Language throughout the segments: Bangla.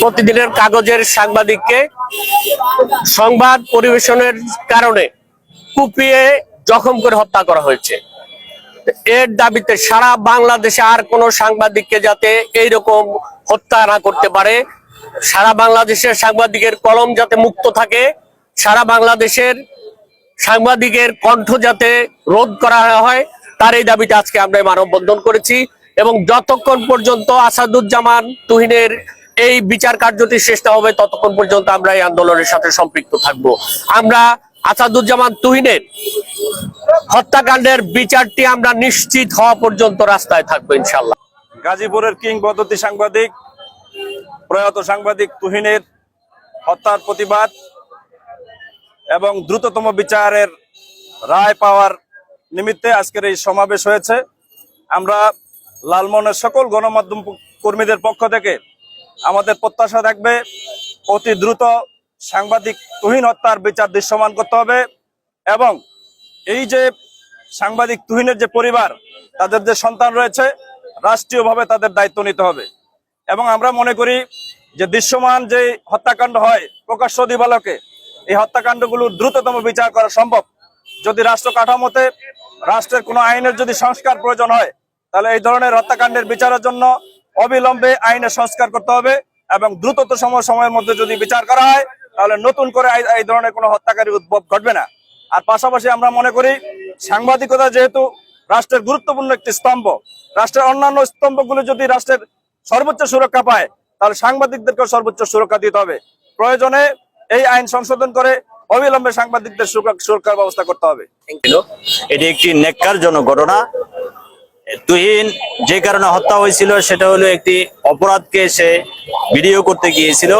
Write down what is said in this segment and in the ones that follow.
প্রতিদিনের কাগজের সাংবাদিককে সংবাদ পরিবেশনের কারণে কুপিয়ে জখম করে হত্যা করা হয়েছে। এর দাবিতে সারা বাংলাদেশে আর কোনো সাংবাদিককে যাতে এইরকম হত্যা না করতে পারে। সারা বাংলাদেশের সাংবাদিকের কলম যাতে মুক্ত থাকে, সারা বাংলাদেশের সাংবাদিকের কণ্ঠ যাতে রোধ করা হয়, তার এই দাবিতে আজকে আমরা মানববন্ধন করেছি এবং যতক্ষণ পর্যন্ত আসাদুজ্জামান তুহিনের এই বিচার কার্যটি শেষ না হবে ততক্ষণ পর্যন্ত আমরা এই আন্দোলনের সাথে সম্পৃক্ত থাকব। আমরা আসাদুজ্জামান তুহিনের হত্যাকাণ্ডের বিচারটি আমরা নিশ্চিত হওয়া পর্যন্ত রাস্তায় থাকব ইনশাল্লাহ গাজীপুরের কিংবদন্তি সাংবাদিক, প্রয়াত সাংবাদিক তুহিনের হত্যার প্রতিবাদ এবং দ্রুততম বিচারের রায় পাওয়ার নিমিত্তে আজকের এই সমাবেশ হয়েছে। আমরা লালমোহনের সকল গণমাধ্যম কর্মীদের পক্ষ থেকে আমাদের প্রত্যাশা থাকবে অতি দ্রুত সাংবাদিক তুহিন হত্যার বিচার দৃশ্যমান করতে হবে এবং এই যে সাংবাদিক তুহিনের যে পরিবার, তাদের যে সন্তান রয়েছে, রাষ্ট্রীয়ভাবে তাদের দায়িত্ব নিতে হবে। এবং আমরা মনে করি যে দৃশ্যমান যে হত্যাকাণ্ড হয় প্রকাশ্য দিবালকে, এই হত্যাকাণ্ডগুলোর দ্রুততম বিচার করা সম্ভব। যদি রাষ্ট্র কাঠামোতে রাষ্ট্রের কোনো আইনের যদি সংস্কার প্রয়োজন হয়, তাহলে এই ধরনের হত্যাকাণ্ডের বিচারের জন্য অবিলম্বে আইনে সংস্কার করতে হবে এবং দ্রুতত সময় সময়ের মধ্যে যদি বিচার করা হয়, তাহলে নতুন করে এই- ধরনের কোনো হত্যাকারী উদ্ভব ঘটবে না। আর পাশাপাশি আমরা মনে করি, সাংবাদিকতা যেহেতু রাষ্ট্রের গুরুত্বপূর্ণ একটি স্তম্ভ, রাষ্ট্রের অন্যান্য স্তম্ভগুলো যদি রাষ্ট্রের সর্বোচ্চ সুরক্ষা পায়, তাহলে সাংবাদিকদেরকেও সর্বোচ্চ সুরক্ষা দিতে হবে। প্রয়োজনে এই আইন সংশোধন করে অবিলম্বে সাংবাদিকদের সুরক্ষার ব্যবস্থা করতে হবে। এটি একটি নেককারজনক ঘটনা। তুহিন যে কারণে হত্যা হয়েছিল, সেটা হলো একটি অপরাধকে সে ভিডিও করতে গিয়েছিল।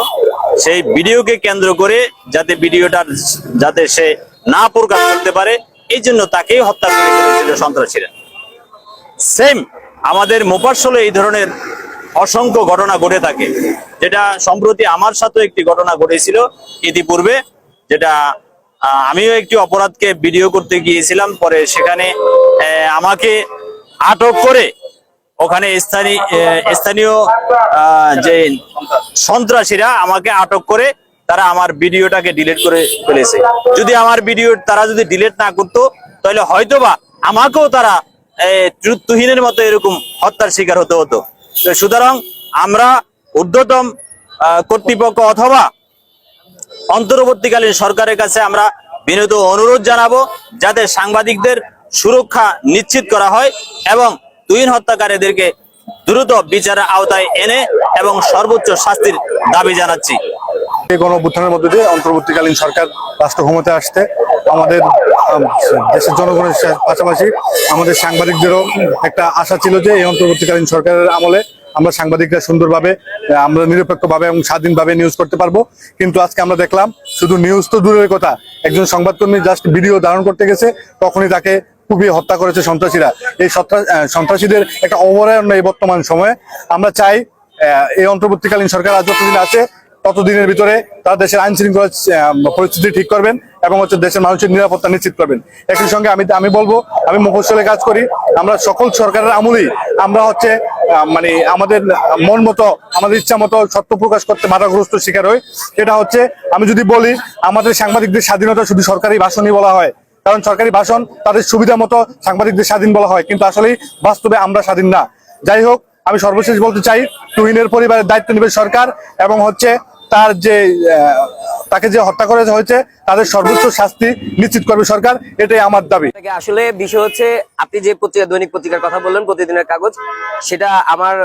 সেই ভিডিওকে কেন্দ্র করে যাতে ভিডিওটা যাতে সে না প্রকাশ করতে পারে, এই জন্য তাকেই হত্যা করে ফেলেছিল সন্ত্রাসীরা। সেম আমাদের মোপাসলে এই ধরনের অসংখ্য ঘটনা ঘটে থাকে, যেটা সম্প্রতি আমার সাথেও একটি ঘটনা ঘটেছিল ইতিপূর্বে, যেটা আমিও একটি অপরাধকে ভিডিও করতে গিয়েছিলাম, পরে সেখানে আমাকে আটক করে ওখানে স্থানীয় স্থানীয় যে সন্ত্রাসীরা আমাকে আটক করে তারা আমার ভিডিওটাকে ডিলিট করে ফেলেছে। যদি আমার ভিডিও তারা যদি ডিলিট না করতো, তাহলে হয়তোবা আমাকেও তারা তুহিনের মতো এরকম হত্যার শিকার হতে হতো। তো সুতরাং আমরা ঊর্ধ্বতম কর্তৃপক্ষ অথবা অন্তর্বর্তীকালীন সরকারের কাছে আমরা বিনীত অনুরোধ জানাব, যাতে সাংবাদিকদের সুরক্ষা নিশ্চিত করা হয় এবং তুহিন হত্যাকারীদেরকে দ্রুত বিচারের আওতায় এনে এবং সর্বোচ্চ শাস্তির দাবি জানাচ্ছি। এই গণ অভ্যুত্থানের মধ্যে দিয়ে অন্তর্বর্তীকালীন সরকার রাষ্ট্র ক্ষমতায় আসতে আমাদের দেশের জনগণের পাশাপাশি আমাদের সাংবাদিকদেরও একটা আশা ছিল যে এই অন্তর্বর্তীকালীন সরকারের আমলে আমরা সাংবাদিকরা সুন্দরভাবে, আমরা নিরপেক্ষভাবে এবং স্বাধীনভাবে নিউজ করতে পারব। কিন্তু আজকে আমরা দেখলাম, শুধু নিউজ তো দূরের কথা, একজন সংবাদকর্মী জাস্ট ভিডিও ধারণ করতে গেছে, তখনই তাকে খুবই হত্যা করেছে সন্ত্রাসীরা। এই সন্ত্রাস- সন্ত্রাসীদের একটা অবরায়ন এই বর্তমান সময়ে। আমরা চাই এই অন্তর্বর্তীকালীন সরকার আজ যতদিন আছে, ততদিনের ভিতরে তারা দেশের আইন শৃঙ্খলা পরিস্থিতি ঠিক করবেন এবং হচ্ছে দেশের মানুষের নিরাপত্তা নিশ্চিত করবেন। একই সঙ্গে আমি আমি বলব, আমি মফস্বলে কাজ করি, আমরা সকল সরকারের আমলেই আমরা হচ্ছে মানে আমাদের মন মতো, আমাদের ইচ্ছা মতো সত্য প্রকাশ করতে বাধাগ্রস্ত শিকার হই। এটা হচ্ছে, আমি যদি বলি, আমাদের সাংবাদিকদের স্বাধীনতা শুধু সরকারি ভাষণই বলা হয় কারণ সরকারি ভাষণ তাদের সুবিধা মতো সাংবাদিকদের স্বাধীন বলা হয়। কিন্তু আসলে বাস্তবে আমরা স্বাধীন না। যাই হোক, আমি সর্বশেষ বলতে চাই, তুহিনের পরিবারের দায়িত্ব নেবে সরকার এবং হচ্ছে তার যে তাকে যে হত্যা করা হয়েছে, তাদের সর্বোচ্চ শাস্তি নিশ্চিত করবে সরকার, এটাই আমার দাবি। আসলে বিষয় হচ্ছে, আপনি যে পত্রিকা দৈনিক পত্রিকার কথা বললেন, প্রতিদিনের কাগজ, সেটা আমার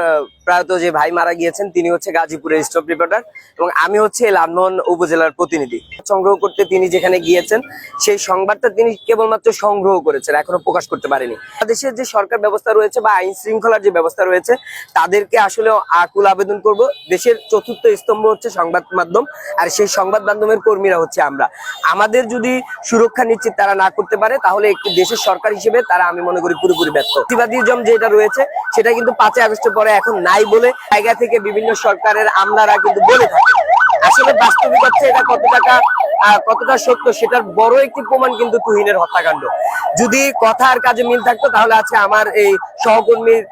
প্রয়াত যে ভাই মারা গিয়েছেন, তিনি হচ্ছে গাজীপুরের স্টপ রিপোর্টার, এবং আমি হচ্ছে লালমোহন উপজেলার প্রতিনিধি। সংগ্রহ করতে তিনি যেখানে গিয়েছেন, সেই সংবাদটা তিনি কেবলমাত্র সংগ্রহ করেছেন, এখনও প্রকাশ করতে পারেনি। দেশের যে সরকার ব্যবস্থা রয়েছে বা আইন শৃঙ্খলার যে ব্যবস্থা রয়েছে, তাদেরকে আসলে আকুল আবেদন করব। দেশের চতুর্থ স্তম্ভ হচ্ছে সংবাদ মাধ্যম আর সেই সংবাদ মাধ্যমের কর্মীরা হচ্ছে আমরা। আমাদের যদি সুরক্ষা নিশ্চিত তারা না করতে পারে, তাহলে একটি দেশের সরকার হিসেবে তারা আমি মনে করি পুরোপুরি ব্যর্থ। প্রতিবাদীজম যেটা রয়েছে, সেটা কিন্তু পাঁচই আগস্টের পরে এখন নাই বলে জায়গা থেকে বিভিন্ন সরকারের আমলারা কিন্তু বলে থাকে। আসলে বাস্তবিক হচ্ছে এটা কত টাকা কতটা সত্য সেটার বড় একটি প্রমাণ কিন্তু তুহিনের হত্যাকাণ্ড। যদি কথা আর কাজে মিল থাকতো, তাহলে আছে আমার এই সহকর্মীর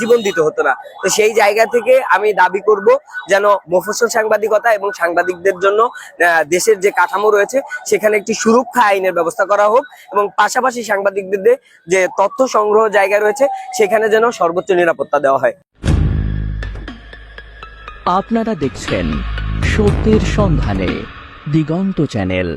জীবন দিতে হতো না। তো সেই জায়গা থেকে আমি দাবি করব যেন মফস্বল সাংবাদিকতা এবং সাংবাদিকদের জন্য দেশের যে কাঠামো রয়েছে, সেখানে একটি সুরক্ষা আইনের ব্যবস্থা করা হোক এবং পাশাপাশি সাংবাদিকদের যে তথ্য সংগ্রহ জায়গা রয়েছে, সেখানে যেন সর্বোচ্চ নিরাপত্তা দেওয়া হয়। আপনারা দেখছেন সত্যের সন্ধানে। দিগন্ত চ্যানেল।